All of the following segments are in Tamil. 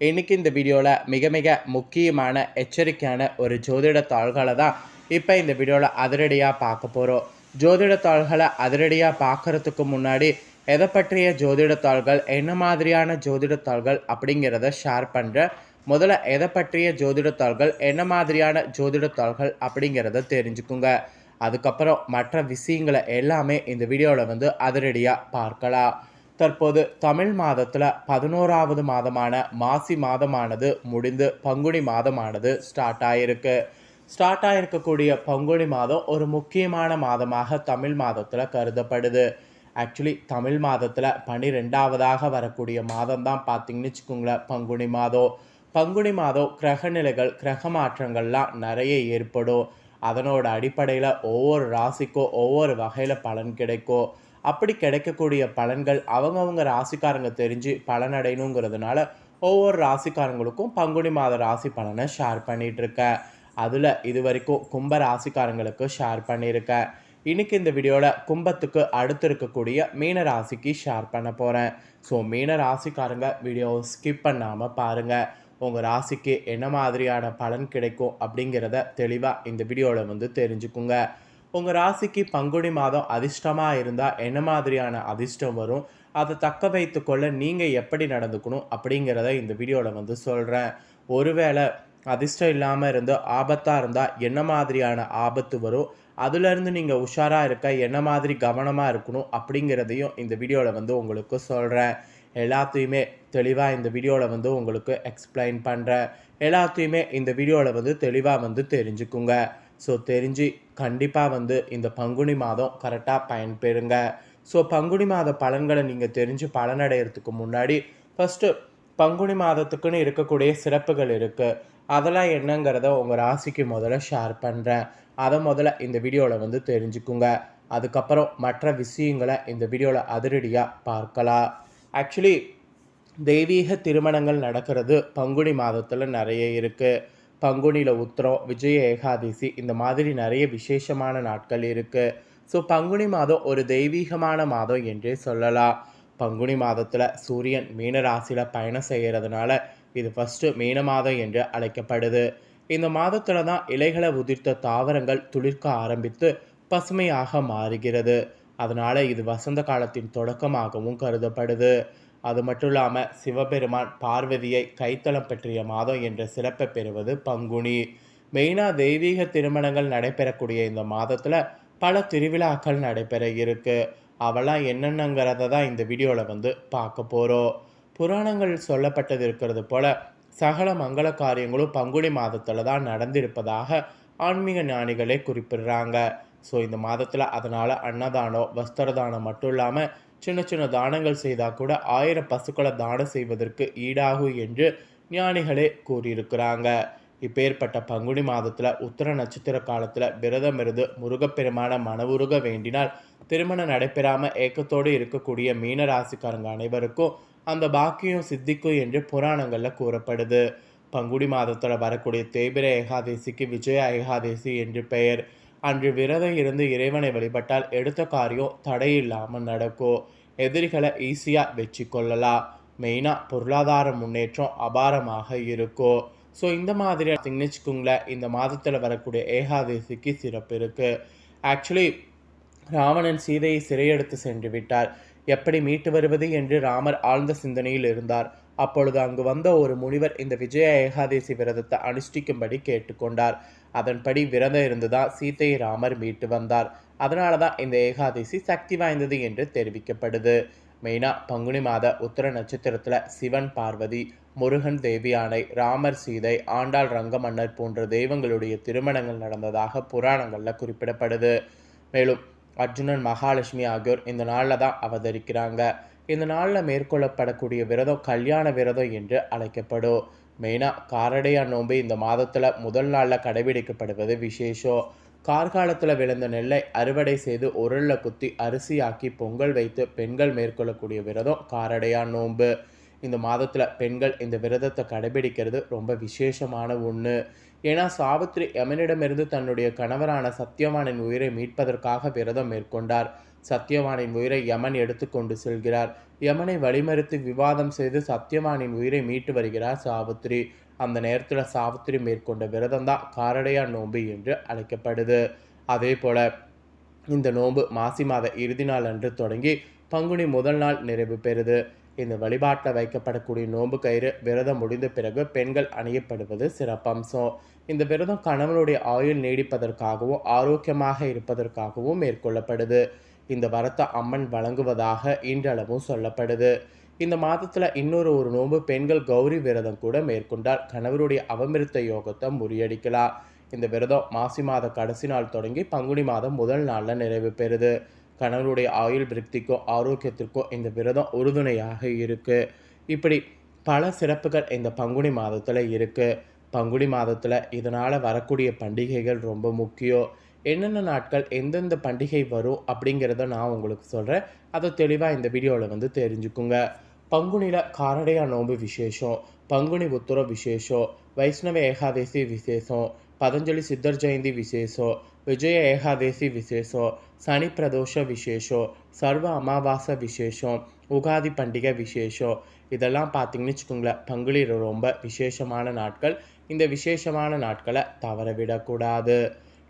இன்னைக்கு இந்த வீடியோவில் மிக மிக முக்கியமான எச்சரிக்கையான ஒரு ஜோதிட தாள்களை தான் இப்போ இந்த வீடியோவில் அதிரடியாக பார்க்க போகிறோம் ஜோதிட தாள்களை அதிரடியாக பார்க்கறதுக்கு முன்னாடி எதை பற்றிய ஜோதிட தாள்கள் என்ன மாதிரியான ஜோதிட தாள்கள் அப்படிங்கிறத ஷேர் பண்ணுறேன் முதல்ல எதை பற்றிய ஜோதிட தாள்கள் என்ன மாதிரியான ஜோதிட தாள்கள் அப்படிங்கிறத தெரிஞ்சுக்குங்க. அதுக்கப்புறம் மற்ற விஷயங்களை எல்லாமே இந்த வீடியோவில் வந்து அதிரடியாக பார்க்கலாம். தற்போது தமிழ் மாதத்தில் பதினோராவது மாதமான மாசி மாதமானது முடிந்து பங்குனி மாதமானது ஸ்டார்ட் ஆகிருக்கு ஸ்டார்ட் ஆகிருக்கக்கூடிய பங்குனி மாதம் ஒரு முக்கியமான மாதமாக தமிழ் மாதத்தில் கருதப்படுது. ஆக்சுவலி தமிழ் மாதத்தில் பனிரெண்டாவதாக வரக்கூடிய மாதம் தான் பார்த்தீங்கன்னு வச்சுக்கோங்களேன் பங்குனி மாதம். பங்குனி மாதம் கிரக நிலைகள் கிரக மாற்றங்கள்லாம் நிறைய ஏற்படும். அதனோட அடிப்படையில் ஒவ்வொரு ராசிக்கும் ஒவ்வொரு வகையில் பலன் கிடைக்கும். அப்படி கிடைக்கக்கூடிய பலன்கள் அவங்கவுங்க ராசிக்காரங்க தெரிஞ்சு பலனடையணுங்கிறதுனால ஒவ்வொரு ராசிக்காரங்களுக்கும் பங்குனி மாத ராசி பலனை ஷேர் பண்ணிகிட்ருக்கேன் அதில் இது வரைக்கும் கும்ப ராசிக்காரங்களுக்கு ஷேர் பண்ணியிருக்கேன் இன்னைக்கு இந்த வீடியோவில் கும்பத்துக்கு அடுத்து இருக்கக்கூடிய மீன ராசிக்கு ஷேர் பண்ண போகிறேன் ஸோ மீன ராசிக்காரங்க வீடியோவை ஸ்கிப் பண்ணாமல் பாருங்கள் உங்கள் ராசிக்கு என்ன மாதிரியான பலன் கிடைக்கும் அப்படிங்கிறத தெளிவாக இந்த வீடியோவில் வந்து தெரிஞ்சுக்குங்க. உங்கள் ராசிக்கு பங்குனி மாதம் அதிர்ஷ்டமாக இருந்தால் என்ன மாதிரியான அதிர்ஷ்டம் வரும்? அதை தக்க வைத்து கொள்ள நீங்கள் எப்படி நடந்துக்கணும் அப்படிங்கிறத இந்த வீடியோவில் வந்து சொல்கிறேன் ஒருவேளை அதிர்ஷ்டம் இல்லாமல் இருந்து ஆபத்தாக இருந்தால் என்ன மாதிரியான ஆபத்து வரும்? அதுலேருந்து நீங்கள் உஷாராக இருக்க என்ன மாதிரி கவனமாக இருக்கணும் அப்படிங்கிறதையும் இந்த வீடியோவில் வந்து உங்களுக்கு சொல்கிறேன் எல்லாத்தையுமே தெளிவாக இந்த வீடியோவில் வந்து உங்களுக்கு எக்ஸ்பிளைன் பண்ணுறேன் எல்லாத்தையுமே இந்த வீடியோவில் வந்து தெளிவாக வந்து தெரிஞ்சுக்குங்க. ஸோ தெரிஞ்சு கண்டிப்பாக வந்து இந்த பங்குனி மாதம் கரெக்டாக பயன்பெறுங்க. ஸோ பங்குனி மாத பலன்களை நீங்கள் தெரிஞ்சு பலனடைகிறதுக்கு முன்னாடி ஃபஸ்ட்டு பங்குனி மாதத்துக்குன்னு இருக்கக்கூடிய சிறப்புகள் இருக்குது அதெல்லாம் என்னங்கிறத உங்கள் ராசிக்கு முதல்ல ஷேர் பண்ணுறேன் அதை முதல்ல இந்த வீடியோவில் வந்து தெரிஞ்சுக்குங்க. அதுக்கப்புறம் மற்ற விஷயங்களை இந்த வீடியோவில் அதிரடியாக பார்க்கலாம். ஆக்சுவலி தெய்வீக திருமணங்கள் நடக்கிறது பங்குனி மாதத்தில் நிறைய இருக்குது பங்குனியில் உத்திரம் விஜய ஏகாதசி இந்த மாதிரி நிறைய விசேஷமான நாட்கள் இருக்குது ஸோ பங்குனி மாதம் ஒரு தெய்வீகமான மாதம் என்றே சொல்லலாம். பங்குனி மாதத்தில் சூரியன் மீன ராசியில் பயணம் செய்கிறதுனால இது ஃபஸ்ட்டு மீன மாதம் என்று அழைக்கப்படுது. இந்த மாதத்தில் தான் இலைகளை உதிர்த்த தாவரங்கள் துளிர்க்க ஆரம்பித்து பசுமையாக மாறுகிறது. அதனால் இது வசந்த காலத்தின் தொடக்கமாகவும் கருதப்படுது. அது மட்டும் இல்லாமல் சிவபெருமான் பார்வதியை கைத்தளம் பற்றிய மாதம் என்ற சிறப்பை பெறுவது பங்குனி. மெயினாக தெய்வீக திருமணங்கள் நடைபெறக்கூடிய இந்த மாதத்தில் பல திருவிழாக்கள் நடைபெற இருக்கு. அவெல்லாம் என்னென்னங்கிறத தான் இந்த வீடியோவில் வந்து பார்க்க போகிறோம் புராணங்கள் சொல்லப்பட்டது இருக்கிறது போல சகல மங்கள காரியங்களும் பங்குனி மாதத்தில் தான் நடந்திருப்பதாக ஆன்மீக ஞானிகளே குறிப்பிடுறாங்க. ஸோ இந்த மாதத்தில் அதனால் அன்னதானம் வஸ்திரதானம் மட்டும் இல்லாமல் சின்ன சின்ன தானங்கள் செய்தால் கூட ஆயிரம் பசுக்களை தானம் செய்வதற்கு ஈடாகும் என்று ஞானிகளே கூறியிருக்கிறாங்க. இப்பேற்பட்ட பங்குனி மாதத்தில் உத்தர நட்சத்திர காலத்தில் விரதம் இருந்து முருகப்பெருமான மனவுருக வேண்டினால் திருமணம் நடைபெறாமல் ஏக்கத்தோடு இருக்கக்கூடிய மீன ராசிக்காரங்க அனைவருக்கும் அந்த பாக்கியம் சித்திக்கும் என்று புராணங்களில் கூறப்படுது. பங்குடி மாதத்தில் வரக்கூடிய தேய்பிர ஏகாதேசிக்கு விஜய ஏகாதேசி என்று பெயர். அன்று விரதம் இருந்து இறைவனை வழிபட்டால் எடுத்த காரியம் தடையில்லாமல் நடக்கும் எதிரிகளை ஈஸியாக வச்சு கொள்ளலாம் மெயினாக பொருளாதார முன்னேற்றம் அபாரமாக இருக்கும் ஸோ இந்த மாதிரி வச்சுக்கோங்களேன் இந்த மாதத்தில் வரக்கூடிய ஏகாதசிக்கு சிறப்பு இருக்குது ஆக்சுவலி ராவணன் சீதையை சிறையெடுத்து சென்று விட்டார். எப்படி மீட்டு வருவது என்று ராமர் ஆழ்ந்த சிந்தனையில் இருந்தார். அப்பொழுது அங்கு வந்த ஒரு முனிவர் இந்த விஜய ஏகாதசி விரதத்தை அனுஷ்டிக்கும்படி கேட்டுக்கொண்டார். அதன்படி விரதம் இருந்துதான் சீத்தையை ராமர் மீட்டு வந்தார். அதனால தான் இந்த ஏகாதசி சக்தி வாய்ந்தது என்று தெரிவிக்கப்படுது. மெயினாக பங்குனி மாத உத்தர நட்சத்திரத்தில் சிவன் பார்வதி முருகன் தேவியானை ராமர் சீதை ஆண்டாள் ரங்கமன்னர் போன்ற தெய்வங்களுடைய திருமணங்கள் நடந்ததாக புராணங்களில் குறிப்பிடப்படுது. மேலும் அர்ஜுனன் மகாலட்சுமி ஆகியோர் இந்த நாளில் தான் அவதரிக்கிறாங்க. இந்த நாளில் மேற்கொள்ளப்படக்கூடிய விரதம் கல்யாண விரதம் என்று அழைக்கப்படும். மெயினாக காரடையா நோன்பு இந்த மாதத்தில் முதல் நாளில் கடைபிடிக்கப்படுவது விசேஷம் கார்காலத்தில் விளைந்த நெல்லை அறுவடை செய்து உருளில் குத்தி அரிசியாக்கி பொங்கல் வைத்து பெண்கள் மேற்கொள்ளக்கூடிய விரதம் காரடையா நோன்பு இந்த மாதத்தில் பெண்கள் இந்த விரதத்தை கடைபிடிக்கிறது ரொம்ப விசேஷமான ஒன்று ஏன்னா சாவித்ரி யமனிடமிருந்து தன்னுடைய கணவரான சத்தியவானின் உயிரை மீட்பதற்காக விரதம் மேற்கொண்டார். சத்யவானின் உயிரை யமன் எடுத்துக்கொண்டு செல்கிறார். யமனை வழிமறித்து விவாதம் செய்து சத்யவானின் உயிரை மீட்டு வருகிறார் சாவித்திரி. அந்த நேரத்தில் சாவித்திரி மேற்கொண்ட விரதம் தான் காரடையா நோம்பு என்று அழைக்கப்படுது. அதே போல இந்த நோன்பு மாசி மாத இறுதி நாள் அன்று தொடங்கி பங்குனி முதல் நாள் நிறைவு பெறுது. இந்த வழிபாட்டில் வைக்கப்படக்கூடிய நோன்பு கயிறு விரதம் முடிந்த பிறகு பெண்கள் அணியப்படுவது சிறப்பம்சம். இந்த விரதம் கணவனுடைய ஆயுள் நீடிப்பதற்காகவும் ஆரோக்கியமாக இருப்பதற்காகவும் மேற்கொள்ளப்படுது. இந்த வரத்தை அம்மன் வழங்குவதாக இன்றளவும் சொல்லப்படுது. இந்த மாதத்தில் இன்னொரு ஒரு நோன்பு பெண்கள் கௌரி விரதம் கூட மேற்கொண்டால் கணவருடைய அவமிருத்த யோகத்தை முறியடிக்கலாம். இந்த விரதம் மாசி மாத கடைசி நாள் தொடங்கி பங்குனி மாதம் முதல் நாளில் நிறைவு பெறுது. கணவருடைய ஆயுள் விருத்திக்கோ ஆரோக்கியத்திற்கோ இந்த விரதம் உறுதுணையாக இருக்குது இப்படி பல சிறப்புகள் இந்த பங்குனி மாதத்தில் இருக்குது பங்குனி மாதத்தில் இதனால் வரக்கூடிய பண்டிகைகள் ரொம்ப முக்கியம். என்னென்ன நாட்கள் எந்தெந்த பண்டிகை வரும் அப்படிங்கிறத நான் உங்களுக்கு சொல்கிறேன் அதை தெளிவாக இந்த வீடியோவில் வந்து தெரிஞ்சுக்குங்க. பங்குனியில் காரடையா நோன்பு விசேஷம் பங்குனி உத்தர விசேஷம் வைஷ்ணவ ஏகாதசி விசேஷம் பதஞ்சலி சித்தர் ஜெயந்தி விசேஷம் விஜய ஏகாதேசி விசேஷம் சனி பிரதோஷ விசேஷம் சர்வ அமாவாசை விசேஷம் உகாதி பண்டிகை விசேஷம் இதெல்லாம் பார்த்தீங்கன்னு வச்சுக்கோங்களேன் பங்குனியில் ரொம்ப விசேஷமான நாட்கள் இந்த விசேஷமான நாட்களை தவற விடக்கூடாது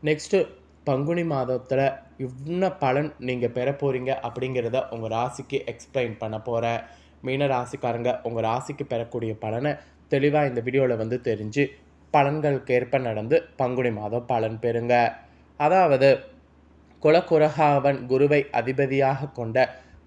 நெக்ஸ்ட்டு பங்குனி மாதத்தில் என்ன பலன் நீங்கள் பெற போகிறீங்க அப்படிங்கிறத உங்கள் ராசிக்கு எக்ஸ்பிளைன் பண்ண போகிறேன் மீன ராசிக்காரங்க உங்கள் ராசிக்கு பெறக்கூடிய பலனை தெளிவாக இந்த வீடியோவில் வந்து தெரிஞ்சு பலன்களுக்கேற்ப நடந்து பங்குனி மாதம் பலன் பெறுங்க. அதாவது குலக்குரகாவன் குருவை அதிபதியாக கொண்ட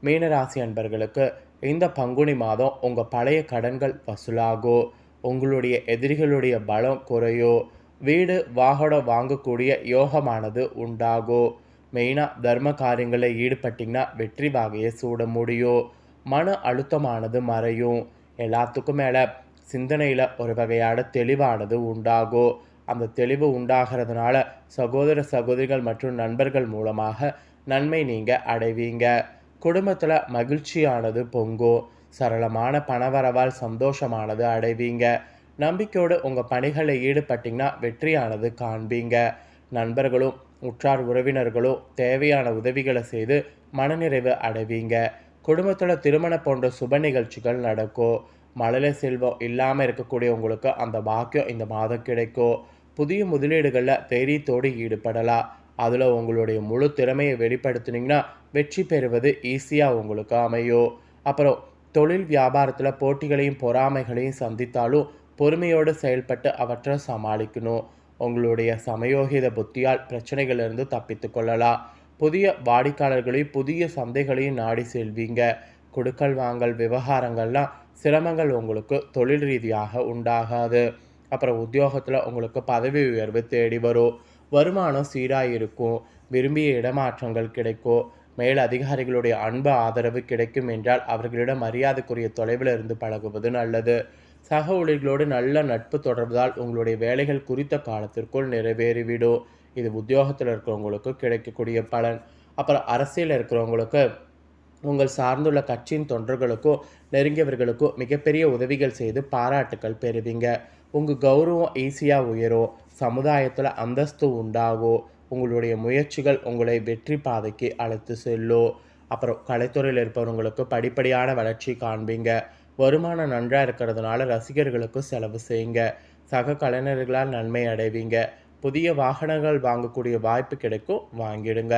மீனராசி அன்பர்களுக்கு இந்த பங்குனி மாதம் உங்கள் பழைய கடன்கள் வசூலாகும் உங்களுடைய எதிரிகளுடைய பலம் குறையோ வீடு வாகனம் வாங்கக்கூடிய யோகமானது உண்டாகும் மெயினாக தர்ம காரியங்களில் ஈடுபட்டிங்கன்னா வெற்றி வாகையை சூட முடியும். மன அழுத்தமானது மறையும். எல்லாத்துக்கும் மேலே சிந்தனையில் ஒரு வகையான தெளிவானது உண்டாகும் அந்த தெளிவு உண்டாகிறதுனால சகோதர சகோதரிகள் மற்றும் நண்பர்கள் மூலமாக நன்மை நீங்கள் அடைவீங்க. குடும்பத்தில் மகிழ்ச்சியானது பொங்கும் சரளமான பணவரவால் சந்தோஷமானது அடைவீங்க. நம்பிக்கையோடு உங்கள் பணிகளில் ஈடுபட்டிங்கன்னா வெற்றியானது காண்பீங்க. நண்பர்களும் உற்றார் உறவினர்களும் தேவையான உதவிகளை செய்து மனநிறைவு அடைவீங்க. குடும்பத்தில் திருமணம் போன்ற சுப நிகழ்ச்சிகள் நடக்கும் மழலை செல்வம் இல்லாமல் இருக்கக்கூடிய உங்களுக்கு அந்த பாக்கியம் இந்த மாதம் கிடைக்கும் புதிய முதலீடுகளில் தைரியத்தோடு ஈடுபடலாம் அதில் உங்களுடைய முழு திறமையை வெளிப்படுத்தினீங்கன்னா வெற்றி பெறுவது ஈஸியாக உங்களுக்கு அமையும். அப்புறம் தொழில் வியாபாரத்தில் போட்டிகளையும் பொறாமைகளையும் சந்தித்தாலும் பொறுமையோடு செயல்பட்டு அவற்றை சமாளிக்கணும். உங்களுடைய சமயோகித புத்தியால் பிரச்சனைகளிலிருந்து தப்பித்து கொள்ளலாம். புதிய வாடிக்கையாளர்களையும் புதிய சந்தைகளையும் நாடி செல்வீங்க. கொடுக்கல் வாங்கல் விவகாரங்கள்லாம் சிரமங்கள் உங்களுக்கு தொழில் ரீதியாக உண்டாகாது. அப்புறம் உத்தியோகத்தில் உங்களுக்கு பதவி உயர்வு தேடி வரும். வருமானம் சீராக இருக்கும் விரும்பிய இடமாற்றங்கள் கிடைக்கும். மேல் அதிகாரிகளுடைய அன்பு ஆதரவு கிடைக்கும் என்றால் அவர்களிடம் மரியாதைக்குரிய தொலைவில் இருந்து பழகுவது நல்லது. சக ஊழியர்களோடு நல்ல நட்பு தொடர்வதால் உங்களுடைய வேலைகள் குறித்த காலத்திற்குள் நிறைவேறிவிடும். இது உத்தியோகத்தில் இருக்கிறவங்களுக்கு கிடைக்கக்கூடிய பலன். அப்புறம் அரசியல் இருக்கிறவங்களுக்கு உங்கள் சார்ந்துள்ள கட்சியின் தொண்டர்களுக்கோ நெருங்கியவர்களுக்கோ மிகப்பெரிய உதவிகள் செய்து பாராட்டுக்கள் பெறுவீங்க. உங்கள் கௌரவம் ஈஸியாக உயரும் சமுதாயத்தில் அந்தஸ்து உண்டாகும் உங்களுடைய முயற்சிகள் உங்களை வெற்றி பாதைக்கு அழைத்து செல்லும் அப்புறம் கலைத்துறையில் இருப்பவங்களுக்கு படிப்படியான வளர்ச்சி காண்பீங்க. வருமானம் நன்றாக இருக்கிறதுனால ரசிகர்களுக்கு செலவு செய்யுங்க. சக கலைஞர்களால் நன்மை அடைவீங்க. புதிய வாகனங்கள் வாங்கக்கூடிய வாய்ப்பு கிடைக்கும் வாங்கிடுங்க.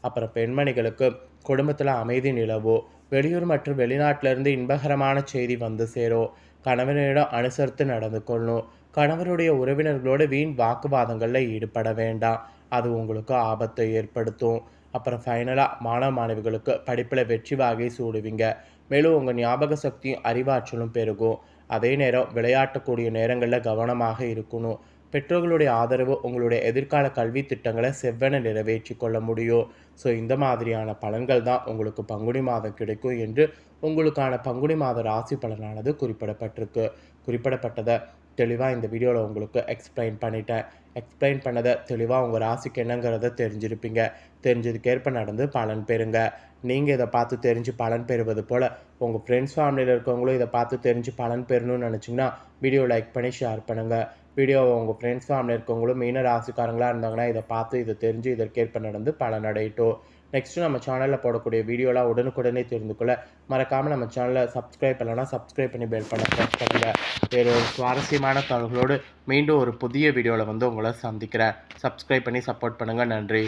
அப்புறம் பெண்மணிகளுக்கு குடும்பத்தில் அமைதி நிலவோ வெளியூர் மற்றும் வெளிநாட்டிலிருந்து இன்பகரமான செய்தி வந்து சேரும் கணவனிடம் அனுசரித்து நடந்து கொள்ளணும் கணவருடைய உறவினர்களோடு வீண் வாக்குவாதங்களில் ஈடுபட வேண்டாம். அது உங்களுக்கு ஆபத்தை ஏற்படுத்தும். அப்புறம் ஃபைனலாக மாணவ மாணவிகளுக்கு படிப்பில் வெற்றி வாகை சூடுவீங்க. மேலும் உங்கள் ஞாபக சக்தியும் அறிவாற்றலும் பெருகும். அதே நேரம் விளையாட்டக்கூடிய நேரங்களில் கவனமாக இருக்கணும். பெற்றோர்களுடைய ஆதரவு உங்களுடைய எதிர்கால கல்வி திட்டங்களை செவ்வென நிறைவேற்றி கொள்ள முடியும். ஸோ இந்த மாதிரியான பலன்கள் தான் உங்களுக்கு பங்குனி மாதம் கிடைக்கும் என்று உங்களுக்கான பங்குனி மாத ராசி பலனானது குறிப்பிடப்பட்டிருக்கு. குறிப்பிடப்பட்டதை தெளிவாக இந்த வீடியோவில் உங்களுக்கு எக்ஸ்பிளைன் பண்ணிட்டேன். எக்ஸ்பிளைன் பண்ணதை தெளிவாக உங்கள் ராசிக்கு என்னங்கிறத தெரிஞ்சிருப்பீங்க. தெரிஞ்சதுக்கேற்ப நடந்து பலன் பெறுங்க. நீங்கள் இதை பார்த்து தெரிஞ்சு பலன் பெறுவது போல் உங்கள் ஃப்ரெண்ட்ஸ் ஃபேமிலியில் இருக்கவங்களும் இதை பார்த்து தெரிஞ்சு பலன் பெறணும்னு நினச்சிங்கன்னா வீடியோ லைக் பண்ணி ஷேர் பண்ணுங்கள் வீடியோவை உங்கள் ஃப்ரெண்ட்ஸ் ஃபேமிலி இருக்கவங்களும் மீன ராசிக்காரங்களாக இருந்தாங்கன்னா இதை பார்த்து இதை தெரிஞ்சு இதற்கேற்ப நடந்து பலன் அடையட்டும் நெக்ஸ்ட்டு நம்ம சேனலில் போடக்கூடிய வீடியோலாம் உடனுக்குடனே தெரிந்து கொள்ள மறக்காமல் நம்ம சேனலை சப்ஸ்கிரைப் பண்ணலைன்னா சப்ஸ்கிரைப் பண்ணி பெல் பண்ண ப்ரெஸ் பண்ணுங்கள் வேறு ஒரு சுவாரஸ்யமான தகவலோடு மீண்டும் ஒரு புதிய வீடியோவில் வந்து உங்களை சந்திக்கிறேன். சப்ஸ்கிரைப் பண்ணி சப்போர்ட் பண்ணுங்கள் நன்றி.